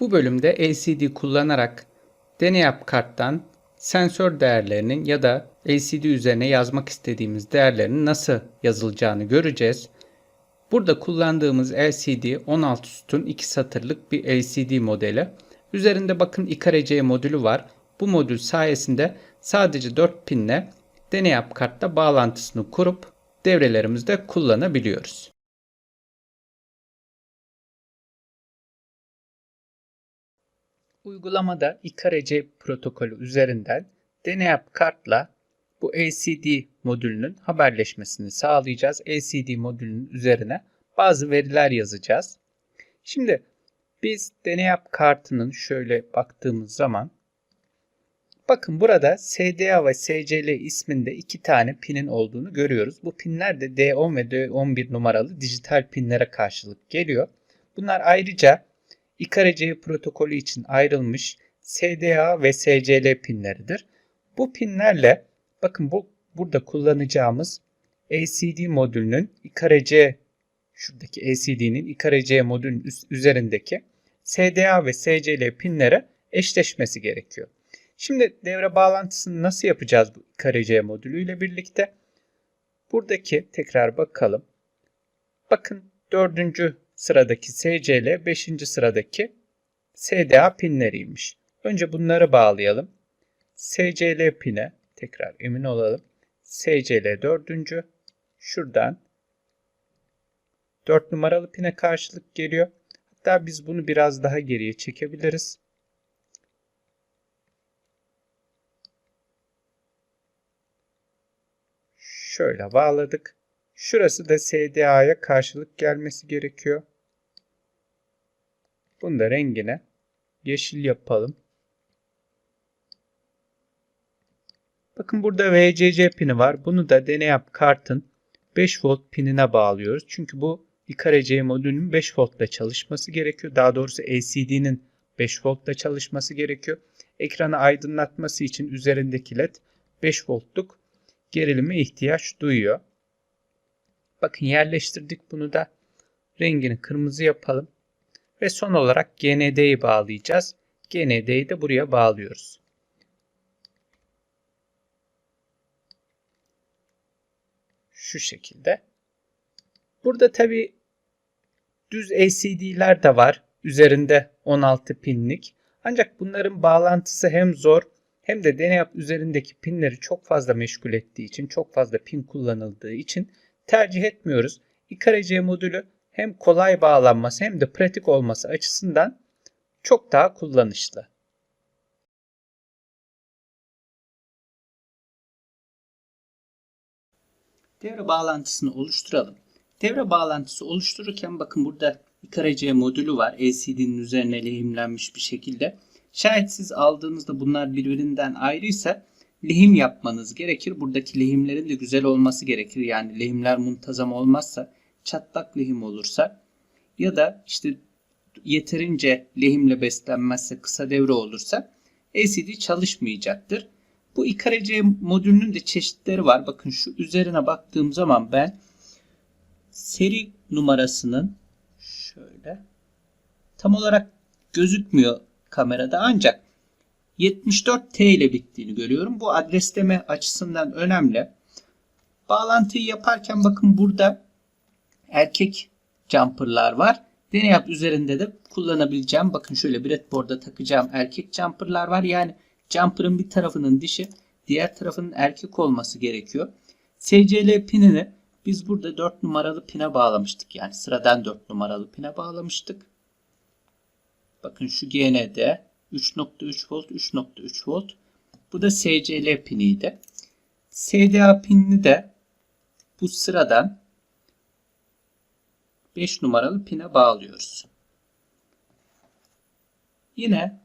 Bu bölümde LCD kullanarak deneyap karttan sensör değerlerinin ya da LCD üzerine yazmak istediğimiz değerlerin nasıl yazılacağını göreceğiz. Burada kullandığımız LCD 16 sütun 2 satırlık bir LCD modeli. Üzerinde bakın IKRC modülü var. Bu modül sayesinde sadece 4 pinle deneyap kartta bağlantısını kurup devrelerimizde kullanabiliyoruz. Uygulamada IKRC protokolü üzerinden deneyap kartla bu LCD modülünün haberleşmesini sağlayacağız. LCD modülünün üzerine bazı veriler yazacağız. Şimdi biz deneyap kartının şöyle baktığımız zaman bakın burada SDA ve SCL isminde iki tane pinin olduğunu görüyoruz. Bu pinler de D10 ve D11 numaralı dijital pinlere karşılık geliyor. Bunlar ayrıca IKRC protokolü için ayrılmış SDA ve SCL pinleridir. Bu pinlerle bakın bu burada kullanacağımız LCD modülünün IKRC şuradaki LCD'nin IKRC modülün üzerindeki SDA ve SCL pinlere eşleşmesi gerekiyor. Şimdi devre bağlantısını nasıl yapacağız bu IKRC modülüyle birlikte? Buradaki tekrar bakalım. Bakın dördüncü sıradaki SCL, 5. sıradaki SDA pinleriymiş. Önce bunları bağlayalım. SCL pine tekrar emin olalım. SCL 4. Şuradan 4 numaralı pine karşılık geliyor. Hatta biz bunu biraz daha geriye çekebiliriz. Şöyle bağladık. Şurası da SDA'ya karşılık gelmesi gerekiyor. Bunu da rengine yeşil yapalım. Bakın burada VCC pini var. Bunu da deneyap kartın 5 volt pinine bağlıyoruz. Çünkü bu IKRC modülünün 5 voltla çalışması gerekiyor. Daha doğrusu LCD'nin 5 voltla çalışması gerekiyor. Ekranı aydınlatması için üzerindeki led 5 voltluk gerilime ihtiyaç duyuyor. Bakın yerleştirdik bunu da rengini kırmızı yapalım. Ve son olarak GND'yi bağlayacağız. GND'yi de buraya bağlıyoruz. Şu şekilde. Burada tabi düz LCD'ler de var. Üzerinde 16 pinlik. Ancak bunların bağlantısı hem zor hem de deneyap üzerindeki pinleri çok fazla meşgul ettiği için, çok fazla pin kullanıldığı için tercih etmiyoruz. IKRC modülü hem kolay bağlanması hem de pratik olması açısından çok daha kullanışlı. Devre bağlantısını oluşturalım. Devre bağlantısı oluştururken bakın burada IKRC modülü var. LCD'nin üzerine lehimlenmiş bir şekilde. Şayet siz aldığınızda bunlar birbirinden ayrıysa lehim yapmanız gerekir. Buradaki lehimlerin de güzel olması gerekir. Yani lehimler muntazam olmazsa, çatlak lehim olursa ya da işte yeterince lehimle beslenmezse, kısa devre olursa LCD çalışmayacaktır. Bu IKRC modülünün de çeşitleri var. Bakın şu üzerine baktığım zaman ben seri numarasının şöyle tam olarak gözükmüyor kamerada ancak 74T ile bittiğini görüyorum. Bu adresleme açısından önemli. Bağlantıyı yaparken bakın burada erkek jumper'lar var. Deneyap üzerinde de kullanabileceğim. Bakın şöyle breadboard'a takacağım erkek jumper'lar var. Yani jumper'ın bir tarafının dişi, diğer tarafının erkek olması gerekiyor. SCL pinini biz burada 4 numaralı pine bağlamıştık. Yani sıradan 4 numaralı pine bağlamıştık. Bakın şu GND 3.3 volt 3.3 volt. Bu da SCL piniydi. SDA pinini de bu sıradan 5 numaralı pine bağlıyoruz. Yine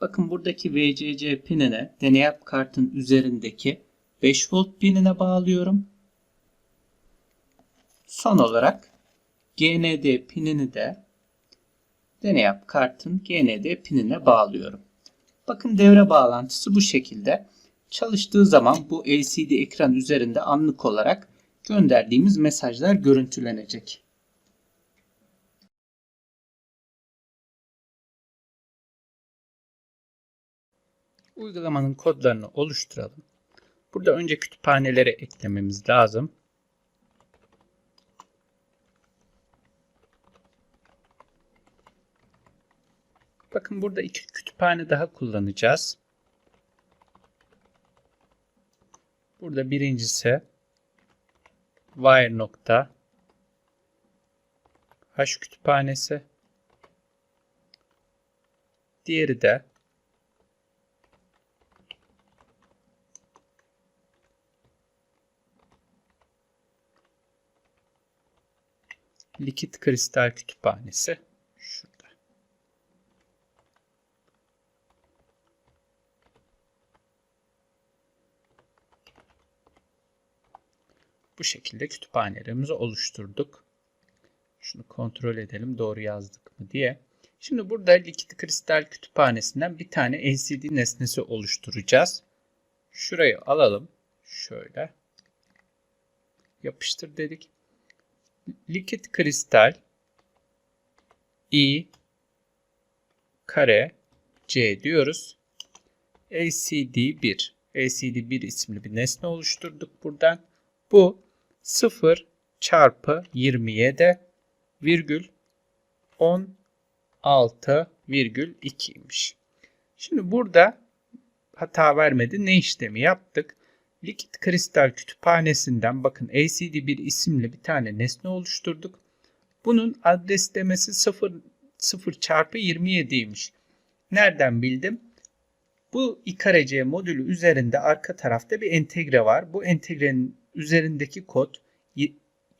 bakın buradaki VCC pinine deneyap kartın üzerindeki 5 volt pinine bağlıyorum. Son olarak GND pinini de deney yap kartın GND pinine bağlıyorum. Bakın devre bağlantısı bu şekilde. Çalıştığı zaman bu LCD ekran üzerinde anlık olarak gönderdiğimiz mesajlar görüntülenecek. Uygulamanın kodlarını oluşturalım. Burada önce kütüphanelere eklememiz lazım. Bakın burada iki kütüphane daha kullanacağız. Burada birincisi wire nokta h kütüphanesi. Diğeri de likit kristal kütüphanesi Bu şekilde kütüphanelerimizi oluşturduk. Şunu kontrol edelim doğru yazdık mı diye. Şimdi burada likit kristal kütüphanesinden bir tane LCD nesnesi oluşturacağız. Şurayı alalım. Şöyle. Yapıştır dedik. Likit kristal i kare c diyoruz. LCD1 LCD1 isimli bir nesne oluşturduk buradan. Bu 0 çarpı 27 virgül 16,2'ymiş. Şimdi burada hata vermedi. Ne işlemi yaptık? Likit kristal kütüphanesinden bakın LCD1 isimli bir tane nesne oluşturduk. Bunun adres demesi 0, 0 çarpı 27'ymiş. Nereden bildim? Bu IKRC modülü üzerinde arka tarafta bir entegre var. Bu entegrenin üzerindeki kod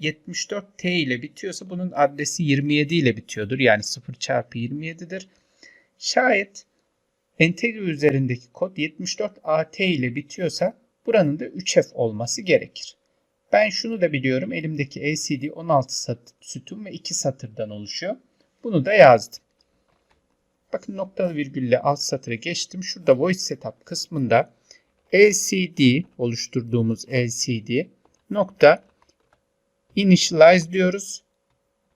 74T ile bitiyorsa bunun adresi 27 ile bitiyordur. Yani 0 çarpı 27'dir. Şayet entegre üzerindeki kod 74AT ile bitiyorsa buranın da 3F olması gerekir. Ben şunu da biliyorum. Elimdeki LCD 16 sütun ve 2 satırdan oluşuyor. Bunu da yazdım. Bakın noktalı virgülle alt satıra geçtim. Şurada voice setup kısmında LCD oluşturduğumuz LCD nokta initialize diyoruz.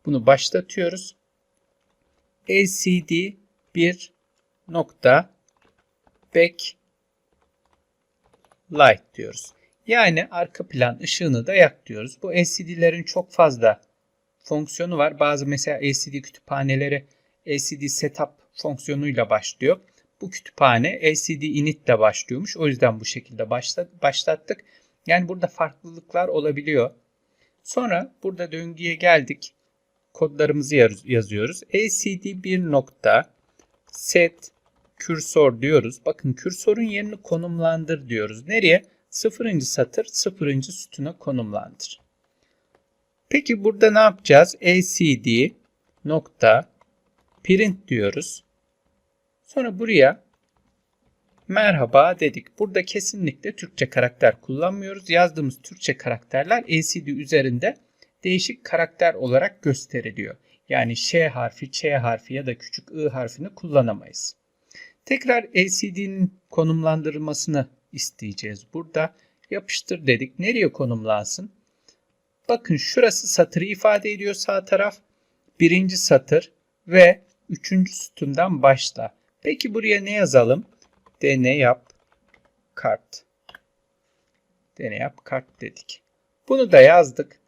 Bunu başlatıyoruz. LCD bir nokta back light diyoruz. Yani arka plan ışığını da yak diyoruz. Bu LCD'lerin çok fazla fonksiyonu var. Bazı mesela LCD kütüphaneleri LCD setup fonksiyonuyla başlıyor. Bu kütüphane LCD init ile başlıyormuş. O yüzden bu şekilde başlattık. Yani burada farklılıklar olabiliyor. Sonra burada döngüye geldik. Kodlarımızı yazıyoruz. LCD bir nokta set kürsor diyoruz. Bakın kürsorun yerini konumlandır diyoruz. Nereye? Sıfırıncı satır sıfırıncı sütuna konumlandır. Peki burada ne yapacağız? LCD nokta print diyoruz. Sonra buraya merhaba dedik. Burada kesinlikle Türkçe karakter kullanmıyoruz. Yazdığımız Türkçe karakterler LCD üzerinde değişik karakter olarak gösteriliyor. Yani Ş harfi, Ç harfi ya da küçük I harfini kullanamayız. Tekrar LCD'nin konumlandırılmasını isteyeceğiz. Burada yapıştır dedik. Nereye konumlansın? Bakın şurası satırı ifade ediyor sağ taraf. Birinci satır ve üçüncü sütundan başla. Peki buraya ne yazalım? Dene yap kart. Dene yap kart dedik. Bunu da yazdık.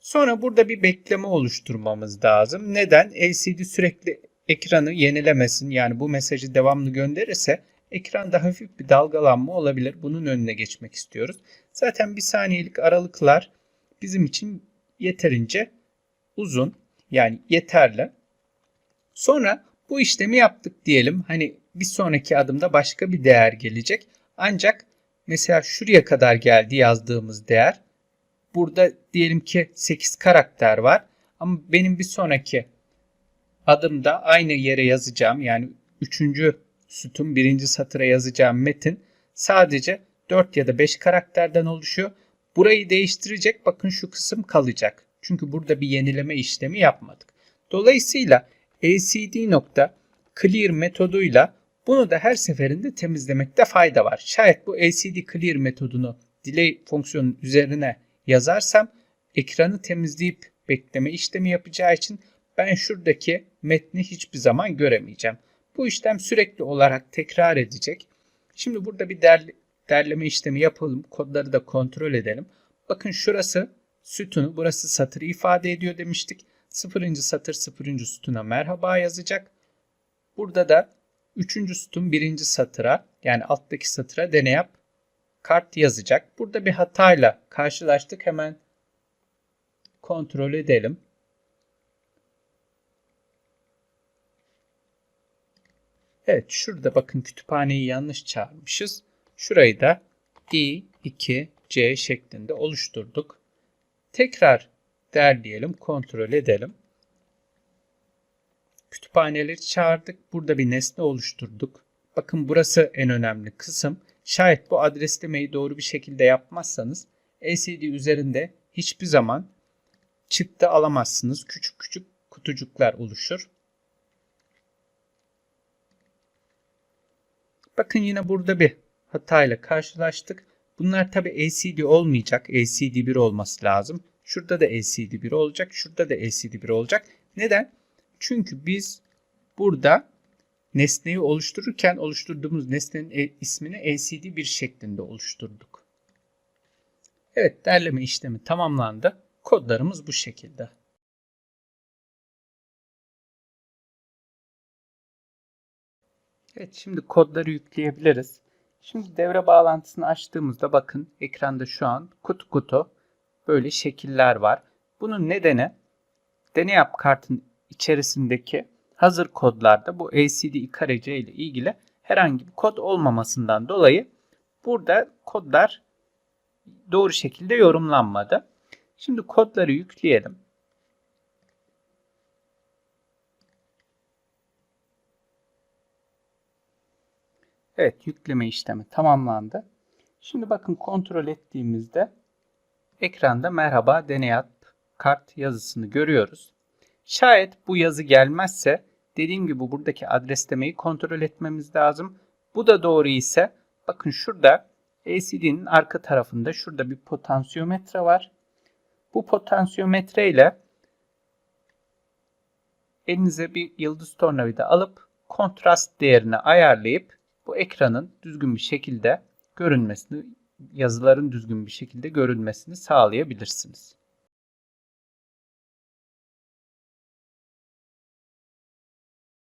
Sonra burada bir bekleme oluşturmamız lazım. Neden? LCD sürekli ekranı yenilemesin. Yani bu mesajı devamlı gönderirse ekranda hafif bir dalgalanma olabilir. Bunun önüne geçmek istiyoruz. Zaten bir saniyelik aralıklar bizim için yeterince uzun. Yani yeterli. Sonra bu işlemi yaptık diyelim. Hani bir sonraki adımda başka bir değer gelecek. Ancak mesela şuraya kadar geldi yazdığımız değer. Burada diyelim ki 8 karakter var. Ama benim bir sonraki adımda aynı yere yazacağım. Yani 3. sütun 1. satıra yazacağım metin sadece 4 ya da 5 karakterden oluşuyor. Burayı değiştirecek bakın şu kısım kalacak. Çünkü burada bir yenileme işlemi yapmadık. Dolayısıyla LCD nokta clear metoduyla bunu da her seferinde temizlemekte fayda var. Şayet bu LCD clear metodunu delay fonksiyonun üzerine yazarsam ekranı temizleyip bekleme işlemi yapacağı için ben şuradaki metni hiçbir zaman göremeyeceğim. Bu işlem sürekli olarak tekrar edecek. Şimdi burada bir derle- derleme işlemi yapalım. Kodları da kontrol edelim. Bakın şurası sütunu, burası satırı ifade ediyor demiştik. Sıfırıncı satır sıfırıncı sütuna merhaba yazacak. Burada da üçüncü sütun birinci satıra yani alttaki satıra dene yap kart yazacak. Burada bir hatayla karşılaştık. Hemen kontrol edelim. Evet şurada bakın kütüphaneyi yanlış çağırmışız. Şurayı da i 2 c şeklinde oluşturduk. Tekrar derleyelim, kontrol edelim. Kütüphaneleri çağırdık. Burada bir nesne oluşturduk. Bakın burası en önemli kısım. Şayet bu adreslemeyi doğru bir şekilde yapmazsanız LCD üzerinde hiçbir zaman çıktı alamazsınız. Küçük küçük kutucuklar oluşur. Bakın yine burada bir hatayla karşılaştık. Bunlar tabi LCD olmayacak. LCD 1 olması lazım. Şurada da LCD 1 olacak. Şurada da LCD 1 olacak. Neden? Çünkü biz burada nesneyi oluştururken oluşturduğumuz nesnenin e- ismini LCD 1 şeklinde oluşturduk. Evet derleme işlemi tamamlandı. Kodlarımız bu şekilde. Evet şimdi kodları yükleyebiliriz. Şimdi devre bağlantısını açtığımızda bakın ekranda şu an kutu kutu böyle şekiller var. Bunun nedeni deney yap kartın içerisindeki hazır kodlarda bu LCD ikarece ile ilgili herhangi bir kod olmamasından dolayı burada kodlar doğru şekilde yorumlanmadı. Şimdi kodları yükleyelim. Evet yükleme işlemi tamamlandı. Şimdi bakın kontrol ettiğimizde ekranda merhaba deneyat kart yazısını görüyoruz. Şayet bu yazı gelmezse dediğim gibi buradaki adreslemeyi kontrol etmemiz lazım. Bu da doğru ise bakın şurada LCD'nin arka tarafında şurada bir potansiyometre var. Bu potansiyometre ile elinize bir yıldız tornavida alıp kontrast değerini ayarlayıp bu ekranın düzgün bir şekilde görünmesini, yazıların düzgün bir şekilde görünmesini sağlayabilirsiniz.